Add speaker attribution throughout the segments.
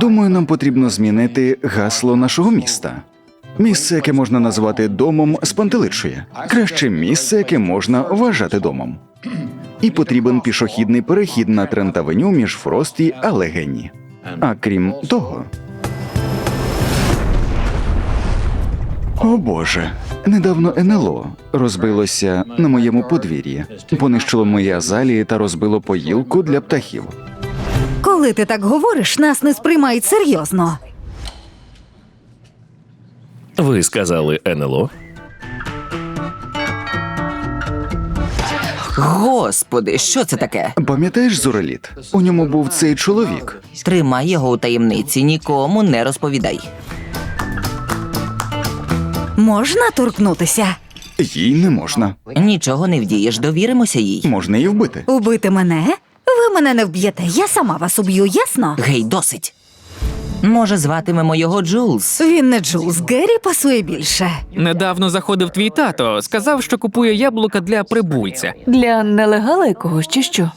Speaker 1: Думаю, нам потрібно змінити гасло нашого міста. Місце, яке можна назвати домом, спантеличує. Краще місце, яке можна вважати домом. І потрібен пішохідний перехід на Трентавеню між Фрост і Алегені. А крім того. О Боже, недавно НЛО розбилося на моєму подвір'ї, понищило мої азалії та розбило поїлку для птахів.
Speaker 2: Коли ти так говориш, нас не сприймають серйозно.
Speaker 3: Ви сказали НЛО?
Speaker 4: Господи, що це таке?
Speaker 1: Пам'ятаєш Зореліт? У ньому був цей чоловік.
Speaker 4: Тримай його у таємниці, нікому не розповідай.
Speaker 2: Можна торкнутися?
Speaker 1: Їй не можна.
Speaker 4: Нічого не вдієш, довіримося їй.
Speaker 1: Можна її вбити.
Speaker 2: Убити мене? Ви мене не вб'єте, я сама вас уб'ю, ясно?
Speaker 4: Гей, досить. Може, зватимемо його Джулс.
Speaker 2: Він не Джулс, Геррі пасує більше.
Speaker 5: Недавно заходив твій тато, сказав, що купує яблука для прибульця.
Speaker 6: Для нелегала якогось чи що?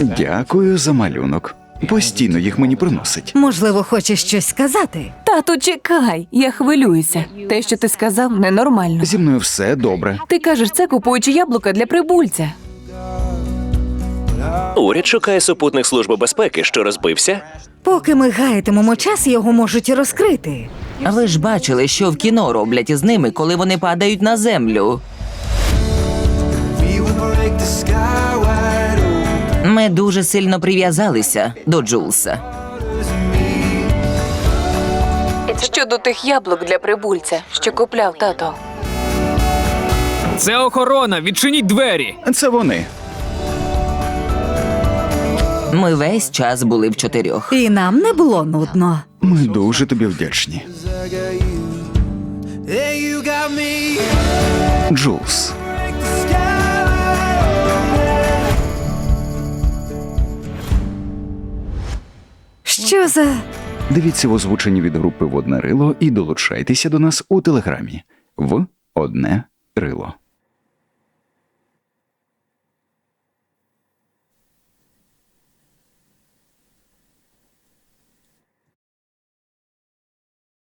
Speaker 1: Дякую за малюнок. Постійно їх мені приносить.
Speaker 2: Можливо, хоче щось сказати.
Speaker 6: Тату, чекай, я хвилююся. Те, що ти сказав, ненормально.
Speaker 1: Зі мною все добре.
Speaker 6: Ти кажеш це, купуючи яблука для прибульця.
Speaker 3: Уряд шукає супутник служби безпеки, що розбився.
Speaker 2: Поки ми гаятимемо час, його можуть і розкрити.
Speaker 4: Ви ж бачили, що в кіно роблять із ними, коли вони падають на землю. Ми дуже сильно прив'язалися до Джулса.
Speaker 6: Щодо тих яблук для прибульця, що купляв тато.
Speaker 5: Це охорона, відчиніть двері.
Speaker 1: Це вони.
Speaker 4: Ми весь час були в чотирьох.
Speaker 2: І нам не було нудно.
Speaker 1: Ми дуже тобі вдячні. Джулс.
Speaker 2: Що за.
Speaker 1: Дивіться в озвученні від групи Водне рило і долучайтеся до нас у телеграмі в одне рило.